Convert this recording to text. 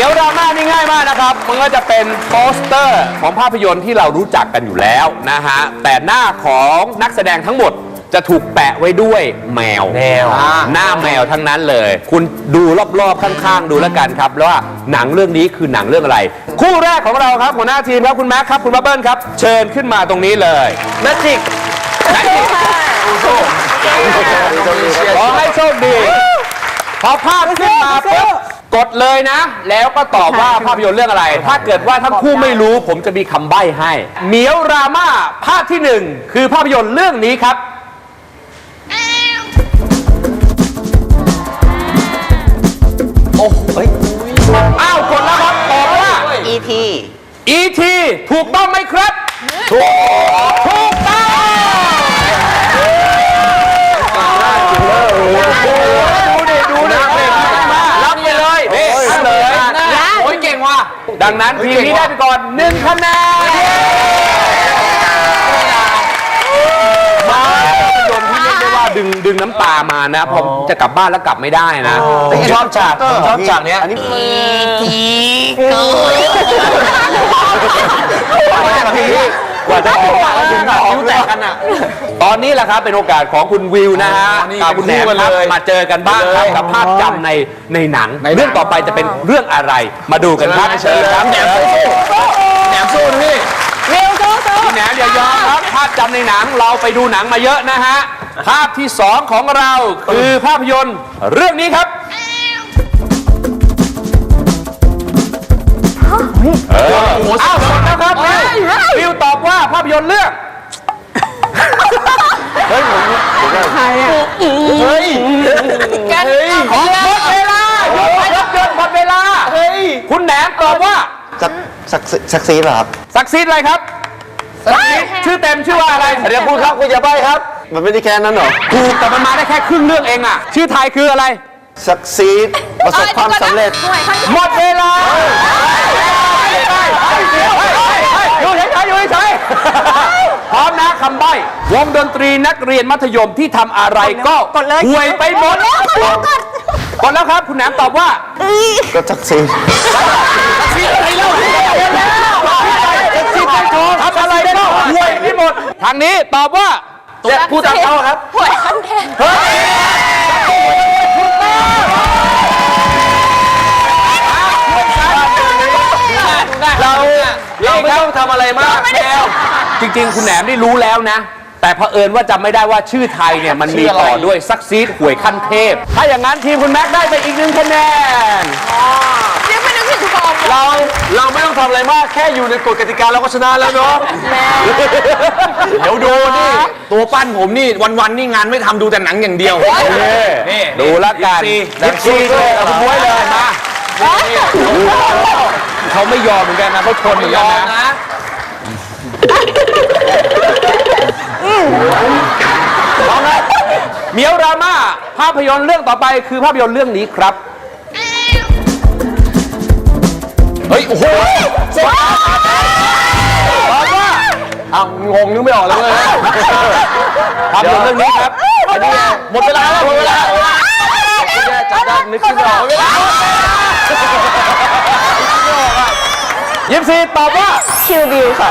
มียวดราม่านี่ง่ายมากนะครับ มันก็จะเป็นโปสเตอร์ของภาพยนตร์ที่เรารู้จักกันอยู่แล้วนะฮะ แต่หน้าของนักแสดงทั้งหมดจะถูกแปะไว้ด้วยแมวแมวหน้าแมวทั้งนั้นเลย คุณดูรอบๆข้างๆ ดูแล้วกันครับแล้วว่าหนังเรื่องนี้คือหนังเรื่องอะไร คู่แรกของเราครับหัวหน้าทีมครับคุณแม็กครับคุณบับเบิ้ลครับ เชิญขึ้นมาตรงนี้เลยแมจิกขอให้โชคดีพอภาพขึ้นมาปุ๊บก ดเลยนะ แล้วก็ตอบว่าภาพยนตร์เรื่องอะไร ถ้าเกิดว่าทั้งคู่ไม่รู้ ผมจะมีคำใบ้ให้เหมียวรามาภาพที่หนึ่งคือภาพยนตร์เรื่องนี้ครับ โอ้โหเฮ้ยอ้าวกดแล้วครับตอบว่า E.T. E.T. ถูกต้องไหมครับ ถูกถูก นั้นทีมนี้ได้ไปก่อนหนึ่งคะแนนมาภาพยนตร์ที่เรียกได้ว่าดึงดึงน้ำตามานะผมจะกลับบ้านแล้วกลับไม่ได้นะชอบฉากผมชอบฉากเนี้ย อันนี้ก ว่าจะออกมาถึงกับคิ้วแตกกันอะ ตอนนี้แหละครับเป็นโอกาสของคุณวิวนะฮะอ๋อนี่กับคุณแหนมเป็นคู่กันครับเลยมาเจอกันบ้างครับกับภาพจำในในหนัง เรื่องต่อไปจะเป็นเรื่องอะไร มาดูกันครับเชิญครับแหนมสู้แหนมสู้นะพี่พี่แหนมอย่ายอมครับ ภาพจำในหนังเราไปดูหนังมาเยอะนะฮะภาพที่สองของเราคือภาพยนตร์เรื่องนี้ครับาภาพยนตร์เรื่องเฮ้ยหมดเวลาหยุดรถยนต์หมดเวลา เฮ้ย คุณแหนมตอบว่าสักสักสักซีดเหรอครับศักดิ์ศรีอะไรครับศักดิ์ศรีชื่อเต็มชื่อว่าอะไรเดี๋ยวพูดครับคุณอย่าใบครับ มันไม่ได้แค่นั้นหรอถูกแต่มันมาได้แค่ครึ่งเรื่องเองอะ ชื่อไทยคืออะไรสักซีดประสบความสำเร็จหมดเวลาอยู่เฉยๆอยู่เฉยๆพร้อมนะคำใบ้ วงดนตรีนักเรียนมัธยมที่ทำอะไรก็ห่วยไปหมดกดแล้วครับคุณแหนมตอบว่า ก็สักซีดชื่ออะไรเล่าชื่อไม่ถูกทำอะไรก็ห่วยไปหมด ทางนี้ตอบว่าเนี่ยพูดตามเขาครับเฮ้ยเราเราไม่ต้องทำอะไรมากแมวจริง ๆ คุณแหนมได้รู้แล้วนะ แต่เผอิญว่าจำไม่ได้ว่าชื่อไทยเนี่ยมันมีต่อด้วยซักซีดหวยขั้นเทพ ถ้าอย่างนั้นทีมคุณแม็กได้ไปอีกหนึ่งคะแนนเราเราไม่ต้องทำอะไรมากแค่อยู่ในกฎกติกาเราก็ชนะแล้วเนาะเดี๋ยวดูนี่ ตัวปั้นผมนี่วันๆนี่งานไม่ทำดูแต่หนังอย่างเดียวนี่ดูแล้วกันยิยิปปซีซีด้วยเอาคุณบ้วยเลยมาเขาไม่ยอมเหมือนกันนะเขาทนเหมือนยกัน อมนะนะเหมียวรามาภาพยนตร์เรื่องต่อไปคือภาพยนตร์เรื่องนี้ครับ เฮ้ย โอ้โหตอบว่าอ้าวงงนึกไม่ออกเลยเว้ยภาพยนตร์เรื่องนี้ครับอันนี้หมดเวลาแล้วหมดเวลาจับได้นึกขึ้นไม่ออกเวลายิปซีตอบว่าคิวบิวค่ะ